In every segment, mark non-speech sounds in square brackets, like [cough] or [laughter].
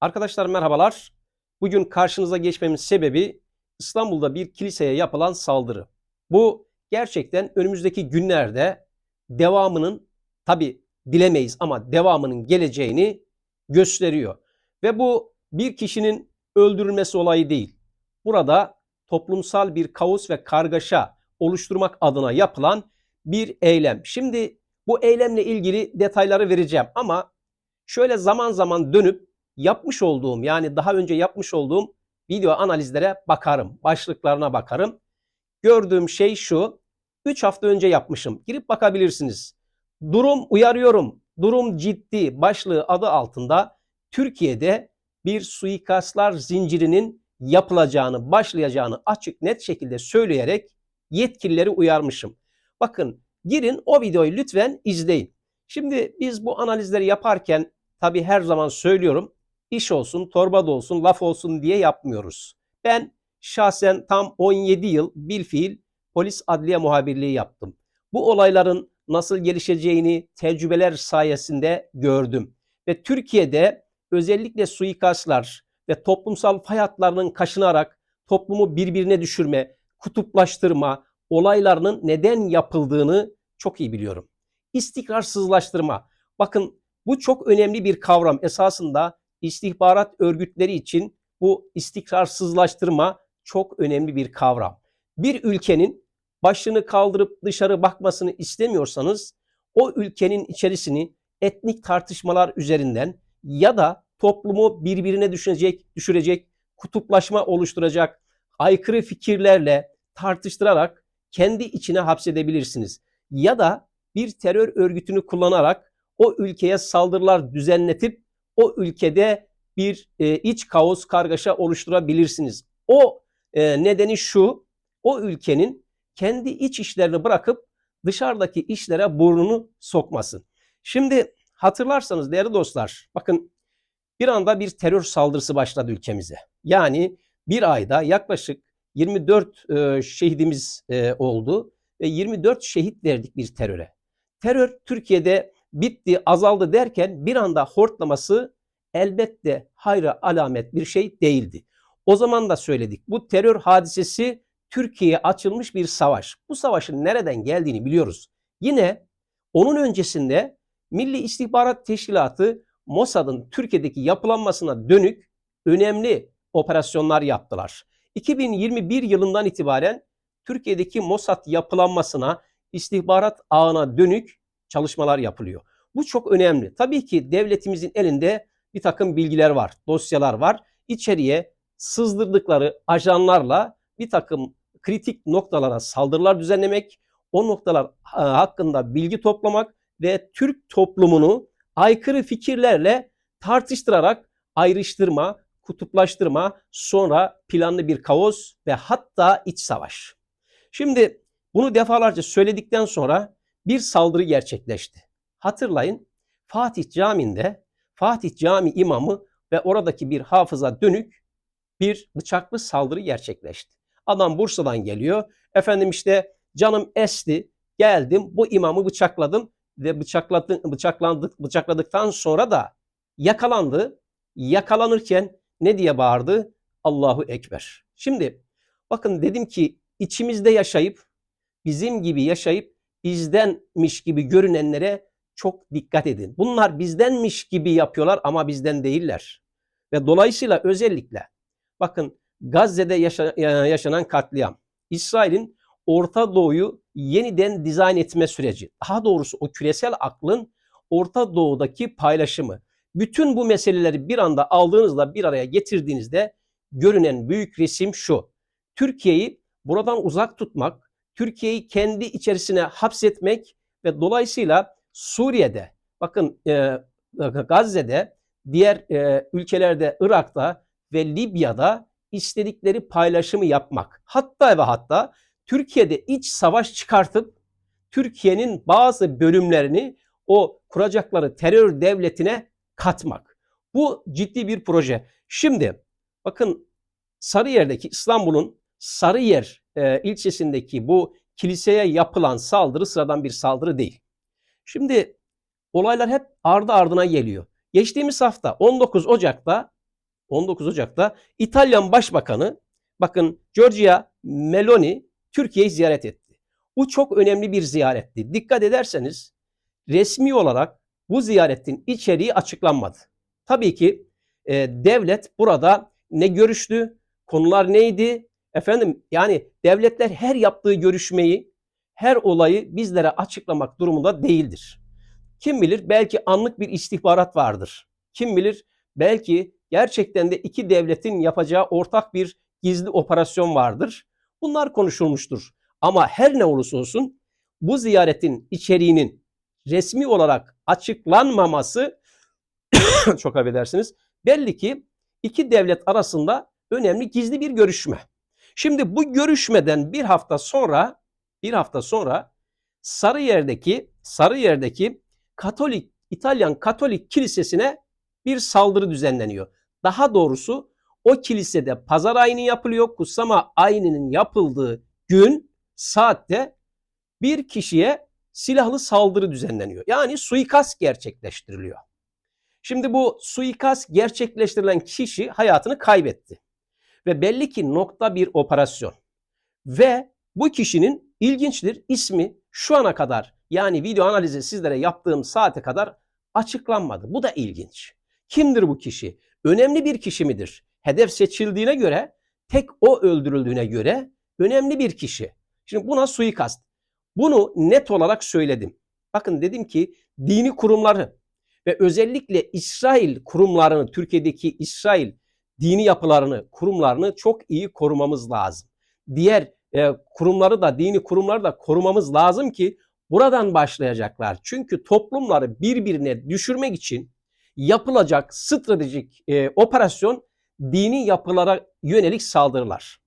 Arkadaşlar merhabalar. Bugün karşınıza geçmemin sebebi İstanbul'da bir kiliseye yapılan saldırı. Bu gerçekten önümüzdeki günlerde devamının tabi bilemeyiz ama devamının geleceğini gösteriyor. Ve bu bir kişinin öldürülmesi olayı değil. Burada toplumsal bir kaos ve kargaşa oluşturmak adına yapılan bir eylem. Şimdi bu eylemle ilgili detayları vereceğim ama şöyle zaman zaman dönüp yapmış olduğum yani daha önce yapmış olduğum video analizlere bakarım. Başlıklarına bakarım. Gördüğüm şey şu. 3 hafta önce yapmışım. Girip bakabilirsiniz. Durum uyarıyorum. Durum ciddi başlığı adı altında Türkiye'de bir suikastlar zincirinin yapılacağını, başlayacağını açık net şekilde söyleyerek yetkilileri uyarmışım. Bakın girin o videoyu lütfen izleyin. Şimdi biz bu analizleri yaparken tabii her zaman söylüyorum iş olsun, torba da olsun, laf olsun diye yapmıyoruz. Ben şahsen tam 17 yıl bilfiil polis adliye muhabirliği yaptım. Bu olayların nasıl gelişeceğini tecrübeler sayesinde gördüm. Ve Türkiye'de özellikle suikastlar ve toplumsal fay hatlarının kaşınarak toplumu birbirine düşürme, kutuplaştırma olaylarının neden yapıldığını çok iyi biliyorum. İstikrarsızlaştırma. Bakın bu çok önemli bir kavram. Esasında istihbarat örgütleri için bu istikrarsızlaştırma çok önemli bir kavram. Bir ülkenin başını kaldırıp dışarı bakmasını istemiyorsanız o ülkenin içerisini etnik tartışmalar üzerinden ya da toplumu birbirine düşürecek, düşürecek, kutuplaşma oluşturacak aykırı fikirlerle tartıştırarak kendi içine hapsedebilirsiniz. Ya da bir terör örgütünü kullanarak o ülkeye saldırılar düzenletip o ülkede bir e, iç kaos kargaşa oluşturabilirsiniz. O e, nedeni şu, o ülkenin kendi iç işlerini bırakıp dışarıdaki işlere burnunu sokması. Şimdi hatırlarsanız değerli dostlar, bakın bir anda bir terör saldırısı başladı ülkemize. Yani bir ayda yaklaşık 24 e, şehidimiz e, oldu ve 24 şehit verdik bir teröre. Terör Türkiye'de bitti, azaldı derken bir anda hortlaması elbette hayra alamet bir şey değildi. O zaman da söyledik. Bu terör hadisesi Türkiye'ye açılmış bir savaş. Bu savaşın nereden geldiğini biliyoruz. Yine onun öncesinde Milli İstihbarat Teşkilatı Mossad'ın Türkiye'deki yapılanmasına dönük önemli operasyonlar yaptılar. 2021 yılından itibaren Türkiye'deki Mossad yapılanmasına, istihbarat ağına dönük çalışmalar yapılıyor. Bu çok önemli. Tabii ki devletimizin elinde bir takım bilgiler var, dosyalar var. İçeriye sızdırdıkları ajanlarla bir takım kritik noktalara saldırılar düzenlemek, o noktalar hakkında bilgi toplamak ve Türk toplumunu aykırı fikirlerle tartıştırarak ayrıştırma, kutuplaştırma, sonra planlı bir kaos ve hatta iç savaş. Şimdi bunu defalarca söyledikten sonra bir saldırı gerçekleşti. Hatırlayın Fatih Camii'nde Fatih Cami imamı ve oradaki bir hafıza dönük bir bıçaklı saldırı gerçekleşti. Adam Bursa'dan geliyor. Efendim işte canım esti. Geldim bu imamı bıçakladım ve bıçakladı, bıçaklandık, bıçakladıktan sonra da yakalandı. Yakalanırken ne diye bağırdı? Allahu Ekber. Şimdi bakın dedim ki içimizde yaşayıp bizim gibi yaşayıp bizdenmiş gibi görünenlere çok dikkat edin. Bunlar bizdenmiş gibi yapıyorlar ama bizden değiller. Ve dolayısıyla özellikle bakın Gazze'de yaşa, yaşanan katliam, İsrail'in Orta Doğu'yu yeniden dizayn etme süreci, daha doğrusu o küresel aklın Orta Doğu'daki paylaşımı. Bütün bu meseleleri bir anda aldığınızda bir araya getirdiğinizde görünen büyük resim şu. Türkiye'yi buradan uzak tutmak, Türkiye'yi kendi içerisine hapsetmek ve dolayısıyla Suriye'de, bakın e, Gazze'de, diğer e, ülkelerde, Irak'ta ve Libya'da istedikleri paylaşımı yapmak. Hatta ve hatta Türkiye'de iç savaş çıkartıp Türkiye'nin bazı bölümlerini o kuracakları terör devletine katmak. Bu ciddi bir proje. Şimdi bakın Sarıyer'deki İstanbul'un Sarıyer e, ilçesindeki bu kiliseye yapılan saldırı sıradan bir saldırı değil. Şimdi olaylar hep ardı ardına geliyor. Geçtiğimiz hafta 19 Ocak'ta 19 Ocak'ta İtalyan Başbakanı bakın Giorgia Meloni Türkiye'yi ziyaret etti. Bu çok önemli bir ziyaretti. Dikkat ederseniz resmi olarak bu ziyaretin içeriği açıklanmadı. Tabii ki e, devlet burada ne görüştü, konular neydi? Efendim yani devletler her yaptığı görüşmeyi, her olayı bizlere açıklamak durumunda değildir. Kim bilir belki anlık bir istihbarat vardır. Kim bilir belki gerçekten de iki devletin yapacağı ortak bir gizli operasyon vardır. Bunlar konuşulmuştur. Ama her ne olursa olsun bu ziyaretin içeriğinin resmi olarak açıklanmaması [coughs] çok affedersiniz belli ki iki devlet arasında önemli gizli bir görüşme. Şimdi bu görüşmeden bir hafta sonra bir hafta sonra Sarıyer'deki Sarıyer'deki Katolik İtalyan Katolik Kilisesi'ne bir saldırı düzenleniyor. Daha doğrusu o kilisede pazar ayini yapılıyor. Kutsama ayininin yapıldığı gün saatte bir kişiye silahlı saldırı düzenleniyor. Yani suikast gerçekleştiriliyor. Şimdi bu suikast gerçekleştirilen kişi hayatını kaybetti. Ve belli ki nokta bir operasyon. Ve bu kişinin ilginçtir ismi şu ana kadar yani video analizi sizlere yaptığım saate kadar açıklanmadı. Bu da ilginç. Kimdir bu kişi? Önemli bir kişi midir? Hedef seçildiğine göre, tek o öldürüldüğüne göre önemli bir kişi. Şimdi buna suikast. Bunu net olarak söyledim. Bakın dedim ki dini kurumları ve özellikle İsrail kurumlarını, Türkiye'deki İsrail dini yapılarını, kurumlarını çok iyi korumamız lazım. Diğer e, kurumları da, dini kurumları da korumamız lazım ki buradan başlayacaklar. Çünkü toplumları birbirine düşürmek için yapılacak stratejik e, operasyon dini yapılara yönelik saldırılar.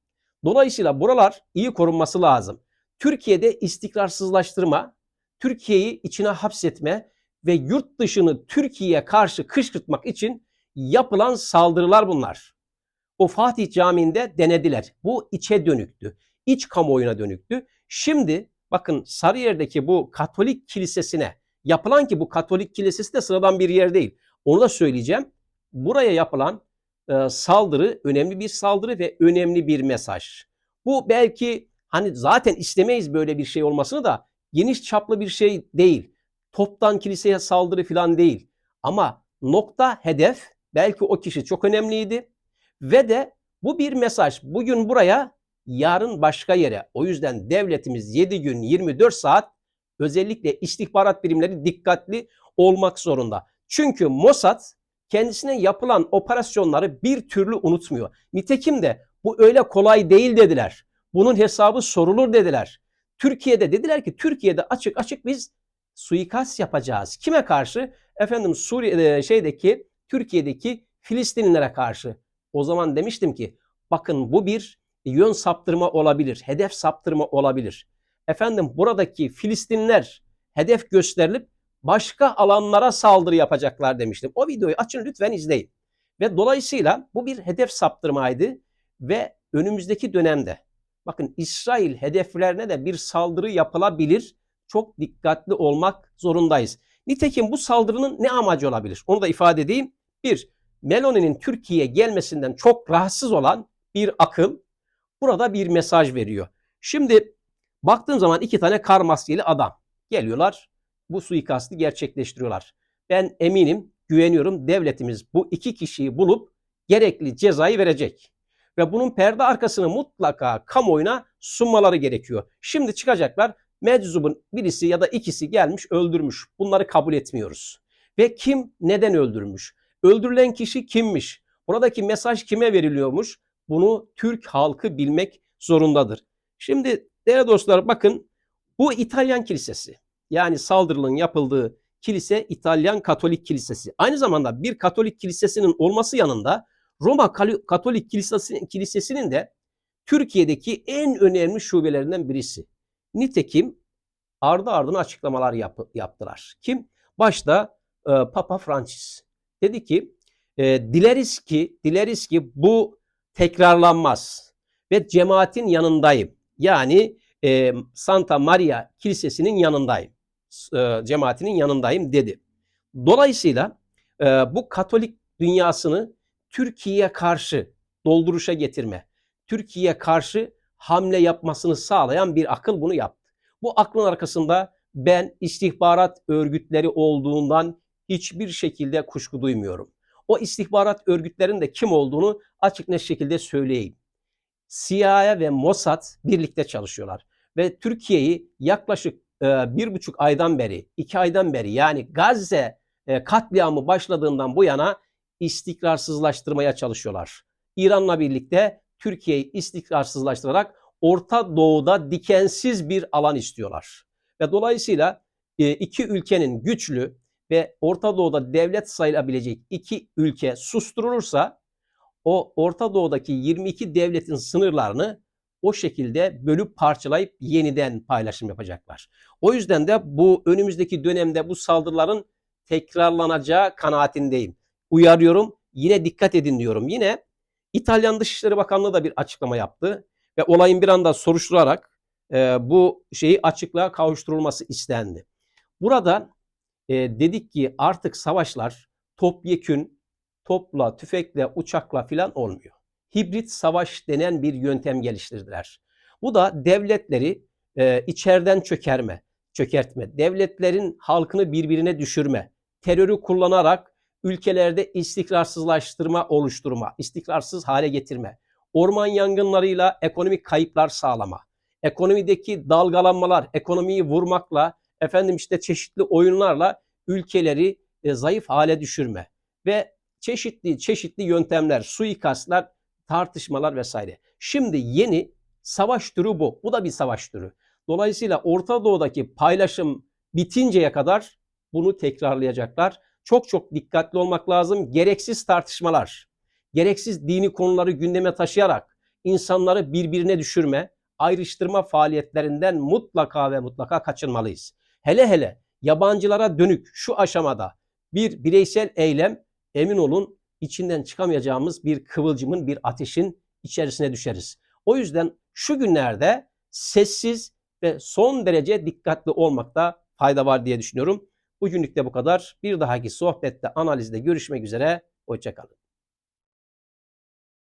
Dolayısıyla buralar iyi korunması lazım. Türkiye'de istikrarsızlaştırma, Türkiye'yi içine hapsetme ve yurt dışını Türkiye'ye karşı kışkırtmak için yapılan saldırılar bunlar. O Fatih Camii'nde denediler. Bu içe dönüktü. İç kamuoyuna dönüktü. Şimdi bakın Sarıyer'deki bu Katolik kilisesine yapılan ki bu Katolik kilisesi de sıradan bir yer değil. Onu da söyleyeceğim. Buraya yapılan e, saldırı önemli bir saldırı ve önemli bir mesaj. Bu belki hani zaten istemeyiz böyle bir şey olmasını da geniş çaplı bir şey değil. Toptan kiliseye saldırı falan değil. Ama nokta hedef belki o kişi çok önemliydi ve de bu bir mesaj. Bugün buraya, yarın başka yere. O yüzden devletimiz 7 gün 24 saat özellikle istihbarat birimleri dikkatli olmak zorunda. Çünkü Mossad kendisine yapılan operasyonları bir türlü unutmuyor. Nitekim de bu öyle kolay değil dediler. Bunun hesabı sorulur dediler. Türkiye'de dediler ki Türkiye'de açık açık biz suikast yapacağız. Kime karşı? Efendim Suriye'de şeydeki Türkiye'deki Filistinlilere karşı. O zaman demiştim ki bakın bu bir yön saptırma olabilir, hedef saptırma olabilir. Efendim buradaki Filistinler hedef gösterilip başka alanlara saldırı yapacaklar demiştim. O videoyu açın lütfen izleyin. Ve dolayısıyla bu bir hedef saptırmaydı ve önümüzdeki dönemde bakın İsrail hedeflerine de bir saldırı yapılabilir. Çok dikkatli olmak zorundayız. Nitekim bu saldırının ne amacı olabilir? Onu da ifade edeyim. Bir, Meloni'nin Türkiye'ye gelmesinden çok rahatsız olan bir akıl burada bir mesaj veriyor. Şimdi baktığım zaman iki tane kar maskeli adam geliyorlar bu suikastı gerçekleştiriyorlar. Ben eminim, güveniyorum devletimiz bu iki kişiyi bulup gerekli cezayı verecek. Ve bunun perde arkasını mutlaka kamuoyuna sunmaları gerekiyor. Şimdi çıkacaklar meczubun birisi ya da ikisi gelmiş öldürmüş. Bunları kabul etmiyoruz. Ve kim neden öldürmüş? Öldürülen kişi kimmiş? Buradaki mesaj kime veriliyormuş? Bunu Türk halkı bilmek zorundadır. Şimdi değerli dostlar bakın bu İtalyan kilisesi yani saldırının yapıldığı kilise İtalyan Katolik Kilisesi. Aynı zamanda bir Katolik Kilisesi'nin olması yanında Roma Katolik Kilisesi, Kilisesi'nin de Türkiye'deki en önemli şubelerinden birisi. Nitekim ardı ardına açıklamalar yap, yaptılar. Kim? Başta e, Papa Francis. Dedi ki e, dileriz ki dileriz ki bu tekrarlanmaz ve cemaatin yanındayım. Yani e, Santa Maria Kilisesi'nin yanındayım. E, cemaatinin yanındayım dedi. Dolayısıyla e, bu Katolik dünyasını Türkiye'ye karşı dolduruşa getirme, Türkiye'ye karşı hamle yapmasını sağlayan bir akıl bunu yaptı. Bu aklın arkasında ben istihbarat örgütleri olduğundan hiçbir şekilde kuşku duymuyorum. O istihbarat örgütlerinin de kim olduğunu açık net şekilde söyleyeyim. CIA ve Mossad birlikte çalışıyorlar. Ve Türkiye'yi yaklaşık e, bir buçuk aydan beri, iki aydan beri yani Gazze e, katliamı başladığından bu yana istikrarsızlaştırmaya çalışıyorlar. İran'la birlikte Türkiye'yi istikrarsızlaştırarak Orta Doğu'da dikensiz bir alan istiyorlar. Ve dolayısıyla e, iki ülkenin güçlü ve Orta Doğu'da devlet sayılabilecek iki ülke susturulursa o Orta Doğu'daki 22 devletin sınırlarını o şekilde bölüp parçalayıp yeniden paylaşım yapacaklar. O yüzden de bu önümüzdeki dönemde bu saldırıların tekrarlanacağı kanaatindeyim. Uyarıyorum. Yine dikkat edin diyorum. Yine İtalyan Dışişleri Bakanlığı da bir açıklama yaptı ve olayın bir anda soruşturarak e, bu şeyi açıklığa kavuşturulması istendi. Burada e, dedik ki artık savaşlar topyekün topla, tüfekle, uçakla filan olmuyor. Hibrit savaş denen bir yöntem geliştirdiler. Bu da devletleri e, içeriden çökerme, çökertme, devletlerin halkını birbirine düşürme, terörü kullanarak ülkelerde istikrarsızlaştırma oluşturma, istikrarsız hale getirme, orman yangınlarıyla ekonomik kayıplar sağlama, ekonomideki dalgalanmalar, ekonomiyi vurmakla, efendim işte çeşitli oyunlarla ülkeleri e, zayıf hale düşürme ve çeşitli çeşitli yöntemler, suikastlar, tartışmalar vesaire. Şimdi yeni savaş türü bu. Bu da bir savaş türü. Dolayısıyla Orta Doğu'daki paylaşım bitinceye kadar bunu tekrarlayacaklar. Çok çok dikkatli olmak lazım. Gereksiz tartışmalar, gereksiz dini konuları gündeme taşıyarak insanları birbirine düşürme, ayrıştırma faaliyetlerinden mutlaka ve mutlaka kaçınmalıyız. Hele hele yabancılara dönük şu aşamada bir bireysel eylem emin olun içinden çıkamayacağımız bir kıvılcımın, bir ateşin içerisine düşeriz. O yüzden şu günlerde sessiz ve son derece dikkatli olmakta fayda var diye düşünüyorum. Bugünlük de bu kadar. Bir dahaki sohbette, analizde görüşmek üzere. Hoşçakalın.